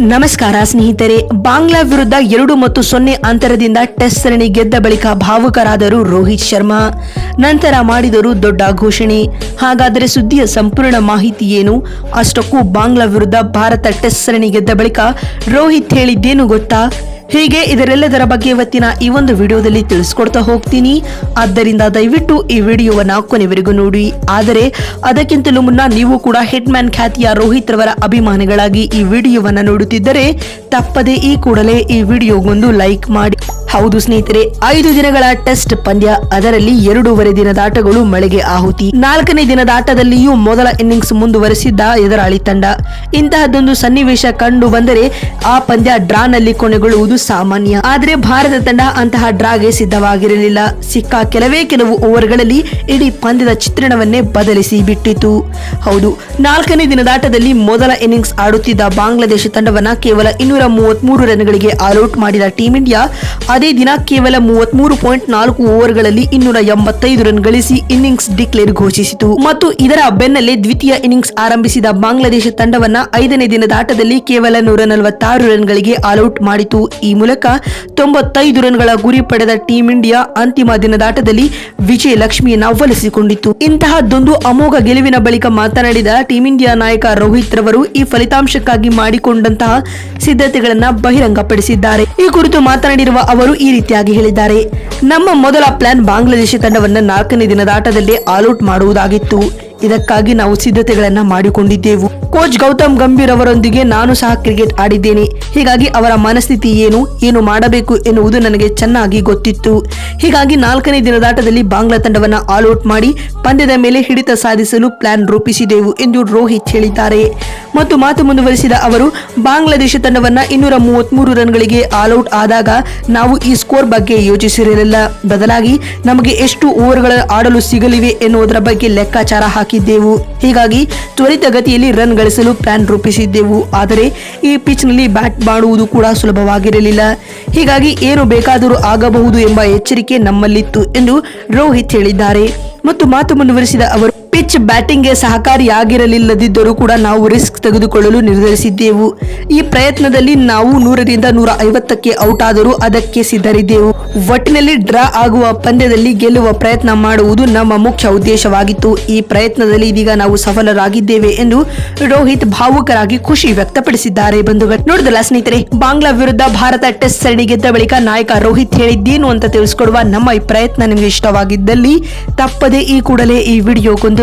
ನಮಸ್ಕಾರ ಸ್ನೇಹಿತರೆ, ಬಾಂಗ್ಲಾ ವಿರುದ್ಧ ಎರಡು ಮತ್ತು ಸೊನ್ನೆ ಅಂತರದಿಂದ ಟೆಸ್ಟ್ ಸರಣಿ ಗೆದ್ದ ಬಳಿಕ ಭಾವುಕರಾದರು ರೋಹಿತ್ ಶರ್ಮಾ. ನಂತರ ಮಾಡಿದರು ದೊಡ್ಡ ಘೋಷಣೆ. ಹಾಗಾದರೆ ಸುದ್ದಿಯ ಸಂಪೂರ್ಣ ಮಾಹಿತಿ ಏನು? ಅಷ್ಟಕ್ಕೂ ಬಾಂಗ್ಲಾ ವಿರುದ್ಧ ಭಾರತ ಟೆಸ್ಟ್ ಸರಣಿ ಗೆದ್ದ ಬಳಿಕ ರೋಹಿತ್ ಹೇಳಿದ್ದೇನು ಗೊತ್ತಾ? ಹೀಗೆ ಇದರೆಲ್ಲದರ ಬಗ್ಗೆ ಇವತ್ತಿನ ಈ ಒಂದು ವಿಡಿಯೋದಲ್ಲಿ ತಿಳಿಸ್ಕೊಡ್ತಾ ಹೋಗ್ತೀನಿ. ಆದ್ದರಿಂದ ದಯವಿಟ್ಟು ಈ ವಿಡಿಯೋವನ್ನ ಕೊನೆವರೆಗೂ ನೋಡಿ. ಆದರೆ, ಅದಕ್ಕಿಂತಲೂ ಮುನ್ನ ನೀವು ಕೂಡ ಹಿಟ್ ಮ್ಯಾನ್ ಖ್ಯಾತಿಯ ರೋಹಿತ್ ರವರ ಅಭಿಮಾನಿಗಳಾಗಿ ಈ ವಿಡಿಯೋವನ್ನ ನೋಡುತ್ತಿದ್ದರೆ, ತಪ್ಪದೆ ಈ ಕೂಡಲೇ ಈ ವಿಡಿಯೋಗೊಂದು ಲೈಕ್ ಮಾಡಿ. ಹೌದು ಸ್ನೇಹಿತರೆ, ಐದು ದಿನಗಳ ಟೆಸ್ಟ್ ಪಂದ್ಯ, ಅದರಲ್ಲಿ ಎರಡೂವರೆ ದಿನದ ಆಟಗಳು ಮಳೆಗೆ ಆಹುತಿ. ನಾಲ್ಕನೇ ದಿನದ ಆಟದಲ್ಲಿಯೂ ಮೊದಲ ಇನ್ನಿಂಗ್ಸ್ ಮುಂದುವರೆಸಿದ್ದ ಎದುರಾಳಿ ತಂಡ. ಇಂತಹದ್ದೊಂದು ಸನ್ನಿವೇಶ ಕಂಡು ಬಂದರೆ ಆ ಪಂದ್ಯ ಡ್ರಾನಲ್ಲಿ ಕೊನೆಗೊಳ್ಳುವುದು ಸಾಮಾನ್ಯ. ಆದರೆ ಭಾರತ ತಂಡ ಅಂತಹ ಡ್ರಾಗೆ ಸಿದ್ಧವಾಗಿರಲಿಲ್ಲ. ಸಿಕ್ಕ ಕೆಲವೇ ಕೆಲವು ಓವರ್ಗಳಲ್ಲಿ ಇಡೀ ಪಂದ್ಯದ ಚಿತ್ರಣವನ್ನೇ ಬದಲಿಸಿ ಬಿಟ್ಟಿತು. ಹೌದು, ನಾಲ್ಕನೇ ದಿನದ ಆಟದಲ್ಲಿ ಮೊದಲ ಇನ್ನಿಂಗ್ಸ್ ಆಡುತ್ತಿದ್ದ ಬಾಂಗ್ಲಾದೇಶ ತಂಡವನ್ನ ಕೇವಲ ಇನ್ನೂರ ಮೂವತ್ಮೂರು ರನ್ಗಳಿಗೆ ಆಲ್ಔಟ್ ಮಾಡಿದ ಟೀಂ ಇಂಡಿಯಾ ಅದೇ ದಿನ ಕೇವಲ ಮೂವತ್ಮೂರು ಪಾಯಿಂಟ್ ನಾಲ್ಕು ಓವರ್ಗಳಲ್ಲಿ ಇನ್ನೂರ ಎಂಬತ್ತೈದು ರನ್ ಗಳಿಸಿ ಇನ್ನಿಂಗ್ಸ್ ಡಿಕ್ಲೇರ್ ಘೋಷಿಸಿತು. ಮತ್ತು ಇದರ ಬೆನ್ನಲ್ಲೇ ದ್ವಿತೀಯ ಇನ್ನಿಂಗ್ಸ್ ಆರಂಭಿಸಿದ ಬಾಂಗ್ಲಾದೇಶ ತಂಡವನ್ನ ಐದನೇ ದಿನದ ಆಟದಲ್ಲಿ ಕೇವಲ ನೂರ ನಲವತ್ತಾರು ರನ್ಗಳಿಗೆ ಆಲ್ಔಟ್ ಮಾಡಿತು. ಈ ಮೂಲಕ ತೊಂಬತ್ತೈದು ರನ್ಗಳ ಗುರಿ ಪಡೆದ ಟೀಂ ಇಂಡಿಯಾ ಅಂತಿಮ ದಿನದ ಆಟದಲ್ಲಿ ವಿಜಯ ಲಕ್ಷ್ಮಿಯನ್ನ ಒಲಿಸಿಕೊಂಡಿತು ಇಂತಹದ್ದೊಂದು ಅಮೋಘ ಗೆಲುವಿನ ಬಳಿಕ ಮಾತನಾಡಿದ ಟೀಂ ಇಂಡಿಯಾ ನಾಯಕ ರೋಹಿತ್ ರವರು ಈ ಫಲಿತಾಂಶಕ್ಕಾಗಿ ಮಾಡಿಕೊಂಡಂತಹ ಸಿದ್ಧತೆಗಳನ್ನ ಬಹಿರಂಗಪಡಿಸಿದ್ದಾರೆ. ಈ ಕುರಿತು ಮಾತನಾಡಿರುವ ಅವರು ಈ ರೀತಿಯಾಗಿ ಹೇಳಿದ್ದಾರೆ. ನಮ್ಮ ಮೊದಲ ಪ್ಲಾನ್ ಬಾಂಗ್ಲಾದೇಶ ತಂಡವನ್ನು ನಾಲ್ಕನೇ ದಿನದ ಆಟದಲ್ಲಿ ಆಲ್ಔಟ್ ಮಾಡುವುದಾಗಿತ್ತು. ಇದಕ್ಕಾಗಿ ನಾವು ಸಿದ್ಧತೆಗಳನ್ನ ಮಾಡಿಕೊಂಡಿದ್ದೆವು. ಕೋಚ್ ಗೌತಮ್ ಗಂಭೀರ್ ಅವರೊಂದಿಗೆ ನಾನು ಸಹ ಕ್ರಿಕೆಟ್ ಆಡಿದ್ದೇನೆ. ಹೀಗಾಗಿ ಅವರ ಮನಸ್ಥಿತಿ ಏನು ಏನು ಮಾಡಬೇಕು ಎನ್ನುವುದು ನನಗೆ ಚೆನ್ನಾಗಿ ಗೊತ್ತಿತ್ತು. ಹೀಗಾಗಿ ನಾಲ್ಕನೇ ದಿನದಾಟದಲ್ಲಿ ಬಾಂಗ್ಲಾ ತಂಡವನ್ನ ಆಲ್ಔಟ್ ಮಾಡಿ ಪಂದ್ಯದ ಮೇಲೆ ಹಿಡಿತ ಸಾಧಿಸಲು ಪ್ಲಾನ್ ರೂಪಿಸಿದೆವು ಎಂದು ರೋಹಿತ್ ಹೇಳಿದ್ದಾರೆ. ಮತ್ತು ಮಾತು ಮುಂದುವರಿಸಿದ ಅವರು, ಬಾಂಗ್ಲಾದೇಶ ತಂಡವನ್ನ ಇನ್ನೂರ ಮೂವತ್ಮೂರು ರನ್ಗಳಿಗೆ ಆಲ್ಔಟ್ ಆದಾಗ ನಾವು ಈ ಸ್ಕೋರ್ ಬಗ್ಗೆ ಯೋಚಿಸಿರಲಿಲ್ಲ. ಬದಲಾಗಿ ನಮಗೆ ಎಷ್ಟು ಓವರ್ಗಳ ಆಡಲು ಸಿಗಲಿವೆ ಎನ್ನುವುದರ ಬಗ್ಗೆ ಲೆಕ್ಕಾಚಾರ ಹಾಕಿದ್ದೆವು. ಹೀಗಾಗಿ ತ್ವರಿತಗತಿಯಲ್ಲಿ ರನ್ ಗಳಿಸಲು ಪ್ಲಾನ್ ರೂಪಿಸಿದ್ದೆವು. ಆದರೆ ಈ ಪಿಚ್ನಲ್ಲಿ ಬ್ಯಾಟ್ ಮಾಡುವುದು ಕೂಡ ಸುಲಭವಾಗಿರಲಿಲ್ಲ. ಹೀಗಾಗಿ ಏನು ಬೇಕಾದರೂ ಆಗಬಹುದು ಎಂಬ ಎಚ್ಚರಿಕೆ ನಮ್ಮಲ್ಲಿತ್ತು ಎಂದು ರೋಹಿತ್ ಹೇಳಿದ್ದಾರೆ. ಮತ್ತು ಮಾತು ಮುಂದುವರಿಸಿದ ಅವರು ಪಿಚ್ ಬ್ಯಾಟಿಂಗ್ಗೆ ಸಹಕಾರಿಯಾಗಿರಲಿಲ್ಲದಿದ್ದರೂ ಕೂಡ ನಾವು ರಿಸ್ಕ್ ತೆಗೆದುಕೊಳ್ಳಲು ನಿರ್ಧರಿಸಿದ್ದೆವು. ಈ ಪ್ರಯತ್ನದಲ್ಲಿ ನಾವು ನೂರರಿಂದ ನೂರ ಐವತ್ತಕ್ಕೆ ಔಟ್ ಆದರೂ ಅದಕ್ಕೆ ಸಿದ್ಧರಿದ್ದೆವು. ಒಟ್ಟಿನಲ್ಲಿ ಡ್ರಾ ಆಗುವ ಪಂದ್ಯದಲ್ಲಿ ಗೆಲ್ಲುವ ಪ್ರಯತ್ನ ಮಾಡುವುದು ನಮ್ಮ ಮುಖ್ಯ ಉದ್ದೇಶವಾಗಿತ್ತು. ಈ ಪ್ರಯತ್ನದಲ್ಲಿ ಇದೀಗ ನಾವು ಸಫಲರಾಗಿದ್ದೇವೆ ಎಂದು ರೋಹಿತ್ ಭಾವುಕರಾಗಿ ಖುಷಿ ವ್ಯಕ್ತಪಡಿಸಿದ್ದಾರೆ ಬಂಧುಗಳು. ನೋಡಿದಲ್ಲ ಸ್ನೇಹಿತರೆ, ಬಾಂಗ್ಲಾ ವಿರುದ್ಧ ಭಾರತ ಟೆಸ್ಟ್ ಸರಣಿ ಗೆದ್ದ ಬಳಿಕ ನಾಯಕ ರೋಹಿತ್ ಹೇಳಿದ್ದೇನು ಅಂತ ತಿಳಿಸಿಕೊಡುವ ನಮ್ಮ ಈ ಪ್ರಯತ್ನ ನಿಮಗೆ ಇಷ್ಟವಾಗಿದ್ದಲ್ಲಿ ತಪ್ಪದೆ ಈ ಕೂಡಲೇ ಈ ವಿಡಿಯೋಗೊಂದು